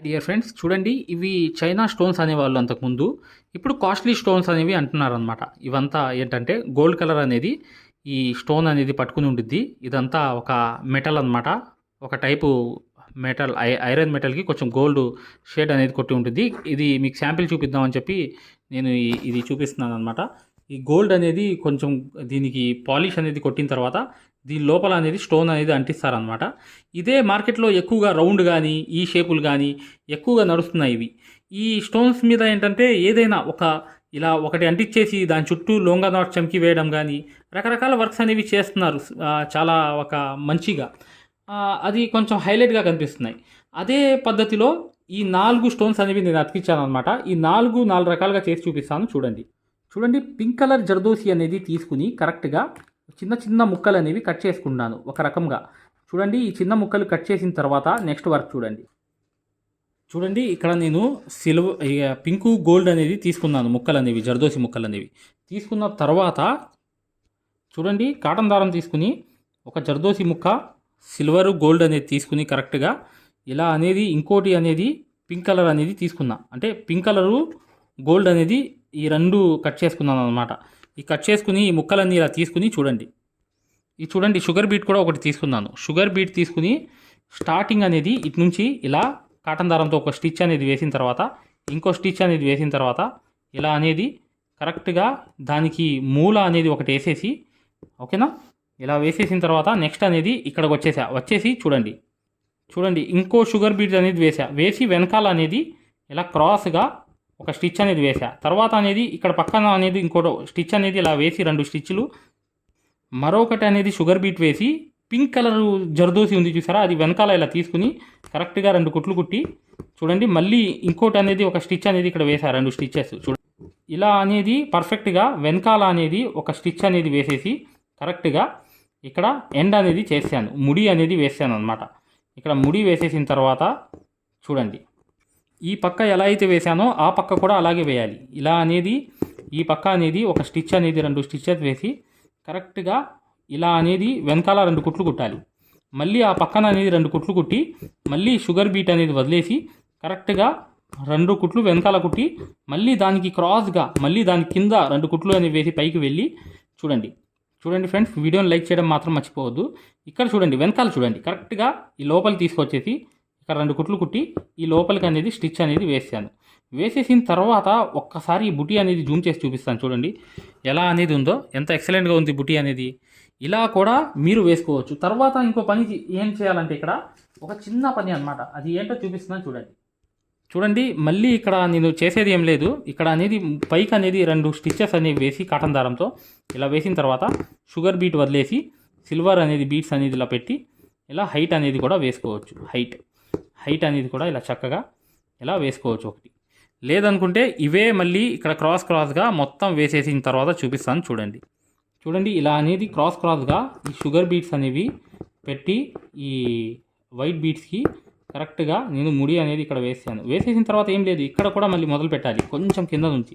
Dear friends చూడండి ఇవి China stones అనేవాళ్ళు అంతకుముందు. ఇప్పుడు కాస్ట్లీ స్టోన్స్ అనేవి అంటున్నారనమాట ఇవంతా ఏంటంటే గోల్డ్ కలర్ అనేది ఈ స్టోన్ అనేది పట్టుకుని ఉండిద్ది. ఇదంతా ఒక మెటల్ అన్నమాట. ఒక టైపు మెటల్ ఐ ఐరన్ మెటల్కి కొంచెం గోల్డ్ షేడ్ అనేది కొట్టి ఉంటుంది ఇది మీకు శాంపిల్ చూపిద్దామని చెప్పి నేను ఇది చూపిస్తున్నాను అనమాట ఈ గోల్డ్ అనేది కొంచెం దీనికి పాలిష్ అనేది కొట్టిన తర్వాత దీని లోపల అనేది స్టోన్ అనేది అంటిస్తారనమాట ఇదే మార్కెట్లో ఎక్కువగా రౌండ్ కానీ ఈ షేపులు కానీ ఎక్కువగా నడుస్తున్నాయి ఇవి. ఈ స్టోన్స్ మీద ఏంటంటే ఏదైనా ఒక ఇలా ఒకటి అంటించేసి దాని చుట్టూ లోంగా నాట్ చమ్కి వేయడం కానీ రకరకాల వర్క్స్ అనేవి చేస్తున్నారు చాలా ఒక మంచిగా. అది కొంచెం హైలైట్గా కనిపిస్తున్నాయి. అదే పద్ధతిలో ఈ నాలుగు స్టోన్స్ అనేవి నేను అతికించాను అనమాట ఈ నాలుగు నాలుగు రకాలుగా చేసి చూపిస్తాను చూడండి. చూడండి పింక్ కలర్ జర్దోసి అనేది తీసుకుని కరెక్ట్గా చిన్న చిన్న ముక్కలు అనేవి కట్ చేసుకున్నాను ఒక రకంగా. చూడండి ఈ చిన్న ముక్కలు కట్ చేసిన తర్వాత నెక్స్ట్ వర్క్ చూడండి. చూడండి ఇక్కడ నేను సిల్వర్ పింకు గోల్డ్ అనేది తీసుకున్నాను ముక్కలు అనేవి జర్దోసి ముక్కలు అనేవి తీసుకున్న తర్వాత చూడండి కాటన్ దారం తీసుకుని ఒక జర్దోసి ముక్క సిల్వర్ గోల్డ్ అనేది తీసుకుని కరెక్ట్గా ఇలా అనేది ఇంకోటి అనేది పింక్ కలర్ అనేది తీసుకున్నా. అంటే పింక్ కలరు గోల్డ్ అనేది ఈ రెండు కట్ చేసుకున్నాను అనమాట ఈ కట్ చేసుకుని ఈ ముక్కలన్నీ ఇలా తీసుకుని చూడండి. ఈ చూడండి షుగర్ బీట్ కూడా ఒకటి తీసుకున్నాను. షుగర్ బీట్ తీసుకుని స్టార్టింగ్ అనేది ఇటు నుంచి ఇలా కాటన్ దారంతో ఒక స్టిచ్ అనేది వేసిన తర్వాత ఇంకో స్టిచ్ అనేది వేసిన తర్వాత ఇలా అనేది కరెక్ట్గా దానికి మూల అనేది ఒకటి వేసేసి ఓకేనా? ఇలా వేసేసిన తర్వాత నెక్స్ట్ అనేది ఇక్కడికి వచ్చేసా. వచ్చేసి చూడండి. చూడండి ఇంకో షుగర్ బీట్ అనేది వేసా. వేసి వెనకాల అనేది ఇలా క్రాస్గా ఒక స్టిచ్ అనేది వేసా తర్వాత అనేది ఇక్కడ పక్కన అనేది ఇంకోటి స్టిచ్ అనేది ఇలా వేసి రెండు స్టిచ్లు. మరొకటి అనేది షుగర్ బీట్ వేసి పింక్ కలర్ జర్దోసి ఉంది చూసారా? అది వెనకాల ఇలా తీసుకుని కరెక్ట్గా రెండు కుట్లు కుట్టి చూడండి. మళ్ళీ ఇంకోటి అనేది ఒక స్టిచ్ అనేది ఇక్కడ వేసా రెండు స్టిచ్చెస్. చూడండి ఇలా అనేది పర్ఫెక్ట్గా వెనకాల అనేది ఒక స్టిచ్ అనేది వేసేసి కరెక్ట్గా ఇక్కడ ఎండ్ అనేది చేశాను. ముడి అనేది వేసాను అనమాట ఇక్కడ ముడి వేసేసిన తర్వాత చూడండి. ఈ పక్క ఎలా అయితే వేసానో ఆ పక్క కూడా అలాగే వేయాలి. ఇలా అనేది ఈ పక్క అనేది ఒక స్టిచ్ అనేది రెండు స్టిచ్చెస్ వేసి కరెక్ట్గా ఇలా అనేది వెనకాల రెండు కుట్లు కుట్టాలి. మళ్ళీ ఆ పక్కన అనేది రెండు కుట్లు కుట్టి మళ్ళీ షుగర్ బీట్ అనేది వదిలేసి కరెక్ట్గా రెండు కుట్లు వెనకాల కుట్టి మళ్ళీ దానికి క్రాస్గా మళ్ళీ దాని కింద రెండు కుట్లు అనేవి వేసి పైకి వెళ్ళి చూడండి. చూడండి ఫ్రెండ్స్ వీడియోని లైక్ చేయడం మాత్రం మర్చిపోవద్దు. ఇక్కడ చూడండి వెనకాల చూడండి. కరెక్ట్గా ఈ లోపలి తీసుకొచ్చేసి ఇక్కడ రెండు కుట్లు కుట్టి ఈ లోపలికి అనేది స్టిచ్ అనేది వేసాను. వేసేసిన తర్వాత ఒక్కసారి ఈ బుటీ అనేది జూమ్ చేసి చూపిస్తాను చూడండి. ఎలా అనేది ఉందో ఎంత ఎక్సలెంట్గా ఉంది బుటీ అనేది. ఇలా కూడా మీరు వేసుకోవచ్చు. తర్వాత ఇంకో పని ఏం చేయాలంటే ఇక్కడ ఒక చిన్న పని అన్నమాట. అది ఏంటో చూపిస్తున్నాను చూడండి. చూడండి మళ్ళీ ఇక్కడ నేను చేసేది ఏం లేదు. ఇక్కడ అనేది పైకి అనేది రెండు స్టిచ్చెస్ అనేవి వేసి కాటన్ దారంతో ఇలా వేసిన తర్వాత షుగర్ బీట్ వదిలేసి సిల్వర్ అనేది బీట్స్ అనేది ఇలా పెట్టి ఇలా హైట్ అనేది కూడా వేసుకోవచ్చు. హైట్. హైట్ అనేది కూడా ఇలా చక్కగా ఇలా వేసుకోవచ్చు ఒకటి. లేదనుకుంటే ఇవే మళ్ళీ ఇక్కడ క్రాస్ క్రాస్గా మొత్తం వేసేసిన తర్వాత చూపిస్తాను చూడండి. చూడండి ఇలా అనేది క్రాస్ క్రాస్గా ఈ షుగర్ బీట్స్ అనేవి పెట్టి ఈ వైట్ బీట్స్కి కరెక్ట్గా నేను ముడి అనేది ఇక్కడ వేసాను. వేసేసిన తర్వాత ఏం లేదు ఇక్కడ కూడా మళ్ళీ మొదలు పెట్టాలి కొంచెం కింద నుంచి.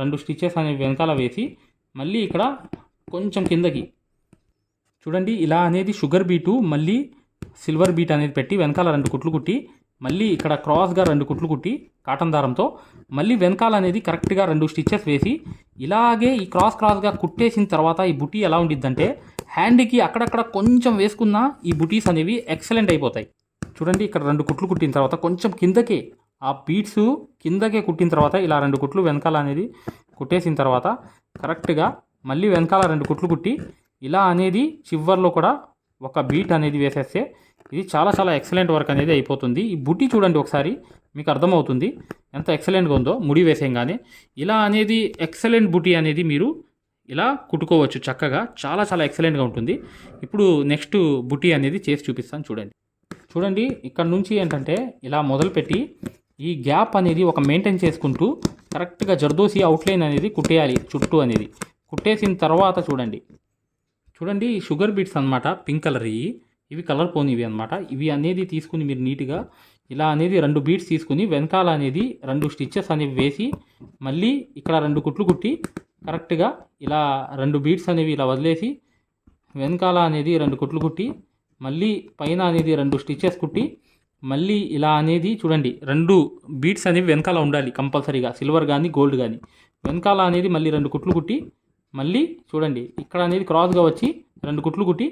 రెండు స్టిచెస్ అనేవి వెనకాల వేసి మళ్ళీ ఇక్కడ కొంచెం కిందకి. చూడండి ఇలా అనేది షుగర్ బీటు మళ్ళీ సిల్వర్ బీట్ అనేది పెట్టి వెనకాల రెండు కుట్లు కుట్టి మళ్ళీ ఇక్కడ క్రాస్గా రెండు కుట్లు కుట్టి కాటన్ దారంతో మళ్ళీ వెనకాల అనేది కరెక్ట్గా రెండు స్టిచెస్ వేసి ఇలాగే ఈ క్రాస్ క్రాస్గా కుట్టేసిన తర్వాత ఈ బుటీ ఎలా ఉండిద్దంటే హ్యాండ్కి అక్కడక్కడ కొంచెం వేసుకున్న ఈ బుటీస్ అనేవి ఎక్సలెంట్ అయిపోతాయి. చూడండి ఇక్కడ రెండు కుట్లు కుట్టిన తర్వాత కొంచెం కిందకే ఆ బీట్స్ కిందకే కుట్టిన తర్వాత ఇలా రెండు కుట్లు వెనకాల అనేది కుట్టేసిన తర్వాత కరెక్ట్గా మళ్ళీ వెనకాల రెండు కుట్లు కుట్టి ఇలా అనేది చివర్లో కూడా ఒక బీట్ అనేది వేసేస్తే ఇది చాలా చాలా ఎక్సలెంట్ వర్క్ అనేది అయిపోతుంది. ఈ బుట్టి చూడండి ఒకసారి మీకు అర్థమవుతుంది. ఎంత ఎక్సలెంట్గా ఉందో ముడి వేసేయంగానే. ఇలా అనేది ఎక్సలెంట్ బుట్టి అనేది మీరు ఇలా కుట్టుకోవచ్చు చక్కగా. చాలా చాలా ఎక్సలెంట్గా ఉంటుంది. ఇప్పుడు నెక్స్ట్ బుట్టి అనేది చేసి చూపిస్తాను చూడండి. చూడండి ఇక్కడ నుంచి ఏంటంటే ఇలా మొదలుపెట్టి ఈ గ్యాప్ అనేది ఒక మెయింటైన్ చేసుకుంటూ కరెక్ట్గా జర్దోసి అవుట్లైన్ అనేది కుట్టేయాలి చుట్టూ అనేది. కుట్టేసిన తర్వాత చూడండి. చూడండి షుగర్ బీట్స్ అన్నమాట పింక్ కలర్ ఇవి. ఇవి కలర్ పోనివి అనమాట ఇవి అనేది తీసుకుని మీరు నీట్గా ఇలా అనేది రెండు బీట్స్ తీసుకుని వెనకాల అనేది రెండు స్టిచ్చెస్ అనేవి వేసి మళ్ళీ ఇక్కడ రెండు కుట్లు కుట్టి కరెక్ట్గా ఇలా రెండు బీట్స్ అనేవి ఇలా వదిలేసి వెనకాల అనేది రెండు కుట్లు కుట్టి మళ్ళీ పైన అనేది రెండు స్టిచ్చెస్ కుట్టి మళ్ళీ ఇలా అనేది చూడండి రెండు బీట్స్ అనేవి వెనకాల ఉండాలి కంపల్సరీగా సిల్వర్ కానీ గోల్డ్ కానీ వెనకాల అనేది మళ్ళీ రెండు కుట్లు కుట్టి మళ్ళీ చూడండి ఇక్కడ అనేది క్రాస్గా వచ్చి రెండు కుట్లు కుట్టి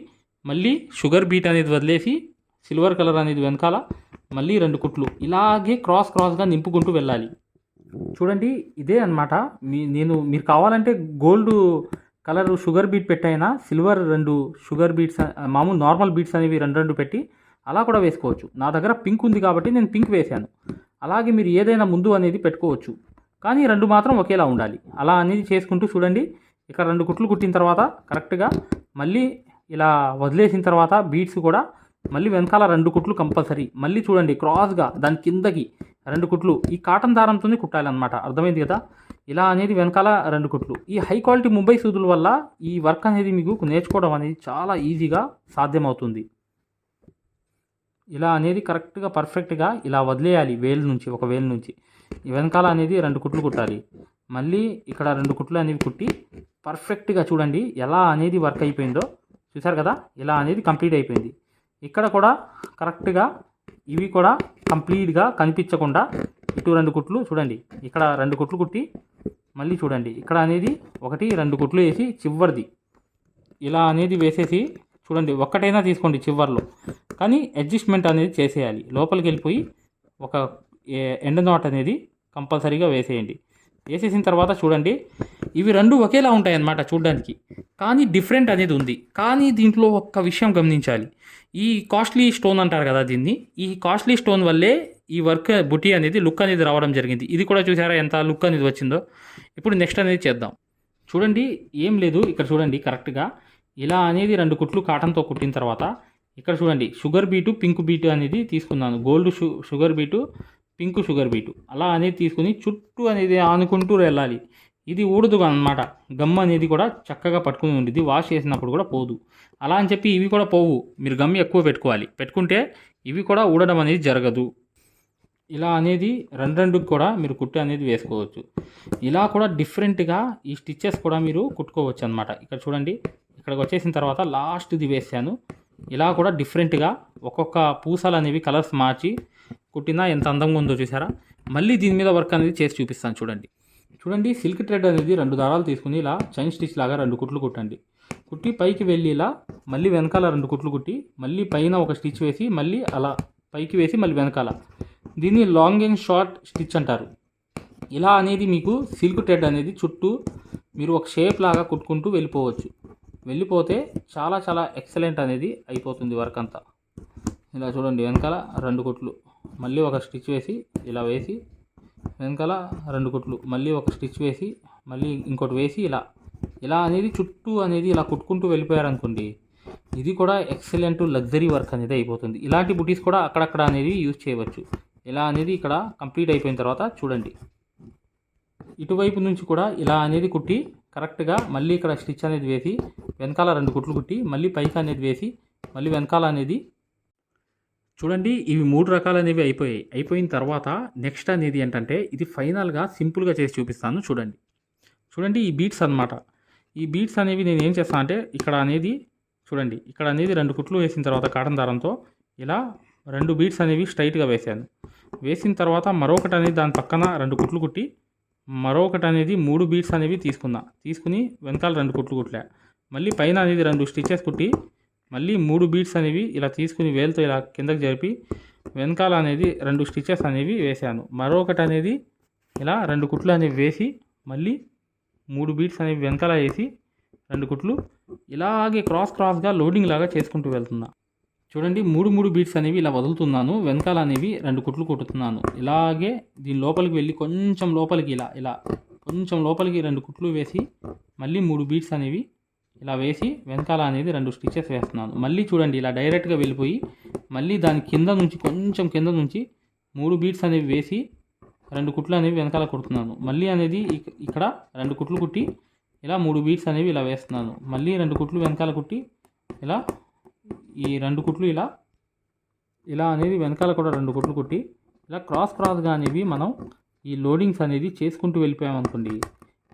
మళ్ళీ షుగర్ బీట్ అనేది వదిలేసి సిల్వర్ కలర్ అనేది వెనకాల మళ్ళీ రెండు కుట్లు. ఇలాగే క్రాస్ క్రాస్గా నింపుకుంటూ వెళ్ళాలి. చూడండి ఇదే అన్నమాట. మీ నేను మీరు కావాలంటే గోల్డ్ కలర్ షుగర్ బీట్ పెట్టైనా సిల్వర్ రెండు షుగర్ బీట్స్ మామూలు నార్మల్ బీట్స్ అనేవి రెండు రెండు పెట్టి అలా కూడా వేసుకోవచ్చు. నా దగ్గర పింక్ ఉంది కాబట్టి నేను పింక్ వేశాను. అలాగే మీరు ఏదైనా ముందు అనేది పెట్టుకోవచ్చు. కానీ రెండు మాత్రం ఒకేలా ఉండాలి. అలా అనేది చేసుకుంటూ చూడండి. ఇక్కడ రెండు కుట్లు కుట్టిన తర్వాత కరెక్ట్గా మళ్ళీ ఇలా వదిలేసిన తర్వాత బీట్స్ కూడా మళ్ళీ వెనకాల రెండు కుట్లు కంపల్సరీ. మళ్ళీ చూడండి క్రాస్గా దాని కిందకి రెండు కుట్లు. ఈ కాటన్ దారంతోనే కుట్టాలన్నమాట. అర్థమైంది కదా? ఇలా అనేది వెనకాల రెండు కుట్లు. ఈ హై క్వాలిటీ ముంబై సూదుల వల్ల ఈ వర్క్ అనేది మీకు నేర్చుకోవడం అనేది చాలా ఈజీగా సాధ్యమవుతుంది. ఇలా అనేది కరెక్ట్గా పర్ఫెక్ట్గా ఇలా వదిలేయాలి వేలు నుంచి ఒక వేలు నుంచి. వెనకాల అనేది రెండు కుట్లు కుట్టాలి. మళ్ళీ ఇక్కడ రెండు కుట్లు అనేవి కుట్టి పర్ఫెక్ట్గా చూడండి ఎలా అనేది వర్క్ అయిపోయిందో. చూసారు కదా? ఇలా అనేది కంప్లీట్ అయిపోయింది. ఇక్కడ కూడా కరెక్ట్గా ఇవి కూడా కంప్లీట్గా కనిపించకుండా ఇటు రెండు కుట్లు చూడండి. ఇక్కడ రెండు కుట్లు కుట్టి మళ్ళీ చూడండి. ఇక్కడ అనేది ఒకటి రెండు కుట్లు వేసి చివరిది. ఇలా అనేది వేసేసి చూడండి ఒక్కటైనా తీసుకోండి చివర్లో. కానీ అడ్జస్ట్మెంట్ అనేది చేసేయాలి. లోపలికి వెళ్ళిపోయి ఒక ఎండ నాట్ అనేది కంపల్సరీగా వేసేయండి. వేసేసిన తర్వాత చూడండి ఇవి రెండు ఒకేలా ఉంటాయి అన్నమాట చూడడానికి. కానీ డిఫరెంట్ అనేది ఉంది. కానీ దీంట్లో ఒక్క విషయం గమనించాలి. ఈ కాస్ట్లీ స్టోన్ అంటారు కదా దీన్ని. ఈ కాస్ట్లీ స్టోన్ వల్లే ఈ వర్క్ బుటీ అనేది లుక్ అనేది రావడం జరిగింది. ఇది కూడా చూసారా ఎంత లుక్ అనేది వచ్చిందో? ఇప్పుడు నెక్స్ట్ అనేది చేద్దాం. చూడండి ఏం లేదు. ఇక్కడ చూడండి కరెక్ట్గా ఇలా అనేది రెండు కుట్లు కాటన్తో కుట్టిన తర్వాత ఇక్కడ చూడండి షుగర్ బీటు పింక్ బీటు అనేది తీసుకున్నాను. Gold షు sugar bead pink sugar bead. అలా అనేది తీసుకుని చుట్టూ అనేది ఆనుకుంటూ వెళ్ళాలి. ఇది ఊడదు అనమాట గమ్ అనేది కూడా చక్కగా పట్టుకుని ఉండేది వాష్ చేసినప్పుడు కూడా పోదు. అలా అని చెప్పి ఇవి కూడా పోవు. మీరు గమ్ ఎక్కువ పెట్టుకోవాలి. పెట్టుకుంటే ఇవి కూడా ఊడడం అనేది జరగదు. ఇలా అనేది రెండు రెండుకి కూడా మీరు కుట్టి అనేది వేసుకోవచ్చు. ఇలా కూడా డిఫరెంట్గా ఈ స్టిచ్చెస్ కూడా మీరు కుట్టుకోవచ్చు అనమాట ఇక్కడ చూడండి ఇక్కడికి వచ్చేసిన తర్వాత లాస్ట్ది వేసాను ఇలా కూడా డిఫరెంట్గా ఒక్కొక్క పూసలు అనేవి కలర్స్ మార్చి కుట్టినా ఎంత అందంగా ఉందో చూసారా? మళ్ళీ దీని మీద వర్క్ అనేది చేసి చూపిస్తాను చూడండి. చూడండి సిల్క్ థ్రెడ్ అనేది రెండు దారాలు తీసుకుని ఇలా చైన్ స్టిచ్ లాగా రెండు కుట్లు కుట్టండి. కుట్టి పైకి వెళ్ళి ఇలా మళ్ళీ వెనకాల రెండు కుట్లు కుట్టి మళ్ళీ పైన ఒక స్టిచ్ వేసి మళ్ళీ అలా పైకి వేసి మళ్ళీ వెనకాల. దీన్ని లాంగ్ అండ్ షార్ట్ స్టిచ్ అంటారు. ఇలా అనేది మీకు సిల్క్ థ్రెడ్ అనేది చుట్టూ మీరు ఒక షేప్ లాగా కుట్టుకుంటూ వెళ్ళిపోవచ్చు. వెళ్ళిపోతే చాలా చాలా ఎక్సలెంట్ అనేది అయిపోతుంది వర్క్ అంతా. ఇలా చూడండి వెనకాల రెండు కుట్లు. మళ్ళీ ఒక స్టిచ్ వేసి ఇలా వేసి వెనకాల రెండు కుట్లు. మళ్ళీ ఒక స్టిచ్ వేసి మళ్ళీ ఇంకోటి వేసి ఇలా. ఇలా అనేది చుట్టూ అనేది ఇలా కుట్టుకుంటూ వెళ్ళిపోయారనుకోండి ఇది కూడా ఎక్సలెంట్ లగ్జరీ వర్క్ అనేది అయిపోతుంది. ఇలాంటి బుటీస్ కూడా అక్కడక్కడ అనేది యూజ్ చేయవచ్చు. ఇలా అనేది ఇక్కడ కంప్లీట్ అయిపోయిన తర్వాత చూడండి. ఇటువైపు నుంచి కూడా ఇలా అనేది కుట్టి కరెక్ట్గా మళ్ళీ ఇక్కడ స్టిచ్ అనేది వేసి వెనకాల రెండు కుట్లు కుట్టి మళ్ళీ పైకి అనేది వేసి మళ్ళీ వెనకాల అనేది చూడండి ఇవి మూడు రకాలు అనేవి అయిపోయాయి. అయిపోయిన తర్వాత నెక్స్ట్ అనేది ఏంటంటే ఇది ఫైనల్గా సింపుల్గా చేసి చూపిస్తాను చూడండి. చూడండి ఈ బీట్స్ అన్నమాట. ఈ బీట్స్ అనేవి నేను ఏం చేస్తాను అంటే ఇక్కడ అనేది చూడండి ఇక్కడ అనేది రెండు కుట్లు వేసిన తర్వాత కాటన్ దారంతో ఇలా రెండు బీట్స్ అనేవి స్ట్రైట్గా వేసాను. వేసిన తర్వాత మరొకటి అనేది దాని పక్కన రెండు కుట్లు కుట్టి మరొకటి అనేది మూడు బీట్స్ అనేవి తీసుకున్నా. తీసుకుని వెనకాల రెండు కుట్లు కుట్లా. మళ్ళీ పైన అనేది రెండు స్టిచెస్ కుట్టి మళ్ళీ మూడు బీట్స్ అనేవి ఇలా తీసుకుని వేలుతో ఇలా కిందకి జరిపి వెనకాల అనేది రెండు స్టిచెస్ అనేవి వేసాను మరొకటి అనేది ఇలా రెండు కుట్లు అనేవి వేసి మళ్ళీ మూడు బీట్స్ అనేవి వెనకాల వేసి రెండు కుట్లు ఇలాగే క్రాస్ క్రాస్గా లోడింగ్ లాగా చేసుకుంటూ వెళ్తున్నా. చూడండి మూడు మూడు బీట్స్ అనేవి ఇలా వదులుతున్నాను. వెనకాల అనేవి రెండు కుట్లు కొట్టుతున్నాను. ఇలాగే దీని లోపలికి వెళ్ళి కొంచెం లోపలికి ఇలా ఇలా కొంచెం లోపలికి రెండు కుట్లు వేసి మళ్ళీ మూడు బీట్స్ అనేవి ఇలా వేసి వెనకాల అనేది రెండు స్టిచెస్ వేస్తున్నాను. మళ్ళీ చూడండి ఇలా డైరెక్ట్గా వెళ్ళిపోయి మళ్ళీ దాని కింద నుంచి కొంచెం కింద నుంచి మూడు బీట్స్ అనేవి వేసి రెండు కుట్లు అనేవి వెనకాల కుడుతున్నాను. మళ్ళీ అనేది ఇక్కడ రెండు కుట్లు కుట్టి ఇలా మూడు బీట్స్ అనేవి ఇలా వేస్తున్నాను. మళ్ళీ రెండు కుట్లు వెనకాల కుట్టి ఇలా ఈ రెండు కుట్లు ఇలా ఇలా అనేది వెనకాల కూడా రెండు కుట్లు కుట్టి ఇలా క్రాస్ క్రాస్గా అనేవి మనం ఈ లోడింగ్స్ అనేది చేసుకుంటూ వెళ్ళిపోయామనుకోండి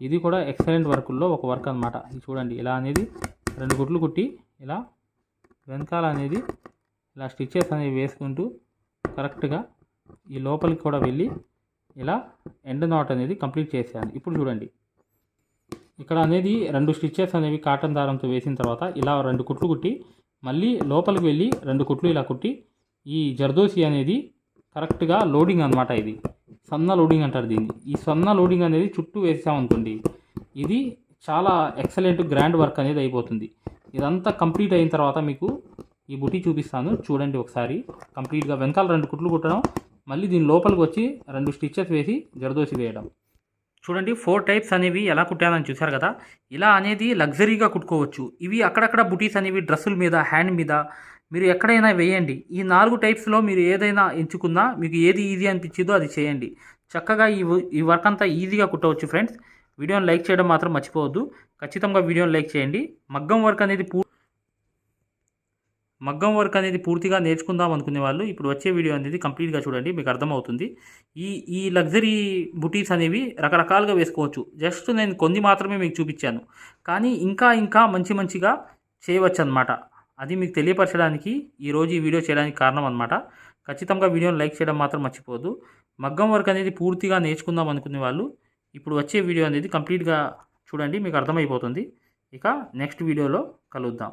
ఇది కూడా ఎక్సలెంట్ వర్కుల్లో ఒక వర్క్ అనమాట ఇది చూడండి ఇలా అనేది రెండు కుట్లు కుట్టి ఇలా వెనకాల అనేది ఇలా స్టిచ్చెస్ అనేవి వేసుకుంటూ కరెక్ట్గా ఈ లోపలికి కూడా వెళ్ళి ఇలా ఎండ్ నాట్ అనేది కంప్లీట్ చేశాను ఇప్పుడు చూడండి. ఇక్కడ అనేది రెండు స్టిచ్చెస్ అనేవి కాటన్ దారంతో వేసిన తర్వాత ఇలా రెండు కుట్లు కుట్టి మళ్ళీ లోపలికి వెళ్ళి రెండు కుట్లు ఇలా కుట్టి ఈ జర్దోసి అనేది కరెక్ట్గా లోడింగ్ అనమాట ఇది. సన్న లోడింగ్ అంటారు దీన్ని. ఈ సన్న లోడింగ్ అనేది చుట్టూ వేసామనుకోండి ఇది చాలా ఎక్సలెంట్ గ్రాండ్ వర్క్ అనేది అయిపోతుంది. ఇదంతా కంప్లీట్ అయిన తర్వాత మీకు ఈ బుటీ చూపిస్తాను. చూడండి ఒకసారి. కంప్లీట్గా వెనకాల రెండు కుట్లు కుట్టడం మళ్ళీ దీని లోపలికి వచ్చి రెండు స్టిచ్చెస్ వేసి జరదోసి వేయడం. చూడండి ఫోర్ టైప్స్ అనేవి ఎలా కుట్టానని చూశారు కదా? ఇలా అనేది లగ్జరీగా కుట్టుకోవచ్చు. ఇవి అక్కడక్కడ బుటీస్ అనేవి డ్రెస్సుల మీద హ్యాండ్ మీద మీరు ఎక్కడైనా వేయండి. ఈ నాలుగు టైప్స్లో మీరు ఏదైనా ఎంచుకున్నా మీకు ఏది ఈజీ అనిపించిందో అది చేయండి. చక్కగా ఈ ఈ వర్క్ అంతా ఈజీగా కుట్టవచ్చు ఫ్రెండ్స్ వీడియోని లైక్ చేయడం మాత్రం మర్చిపోవద్దు. ఖచ్చితంగా వీడియోని లైక్ చేయండి. మగ్గం వర్క్ అనేది పూ మగ్గం వర్క్ అనేది పూర్తిగా నేర్చుకుందాం అనుకునే వాళ్ళు ఇప్పుడు వచ్చే వీడియో అనేది కంప్లీట్గా చూడండి మీకు అర్థమవుతుంది. ఈ ఈ లగ్జరీ బుటీస్ అనేవి రకరకాలుగా వేసుకోవచ్చు. జస్ట్ నేను కొన్ని మాత్రమే మీకు చూపించాను. కానీ ఇంకా ఇంకా మంచి మంచిగా చేయవచ్చు అనమాట అది మీకు తెలియపరచడానికి ఈరోజు ఈ వీడియో చేయడానికి కారణం అనమాట ఖచ్చితంగా వీడియోని లైక్ చేయడం మాత్రం మర్చిపోదు మగ్గం వర్క్ అనేది పూర్తిగా నేర్చుకుందాం అనుకునే వాళ్ళు ఇప్పుడు వచ్చే వీడియో అనేది కంప్లీట్గా చూడండి మీకు అర్థమైపోతుంది. ఇక నెక్స్ట్ వీడియోలో కలుద్దాం.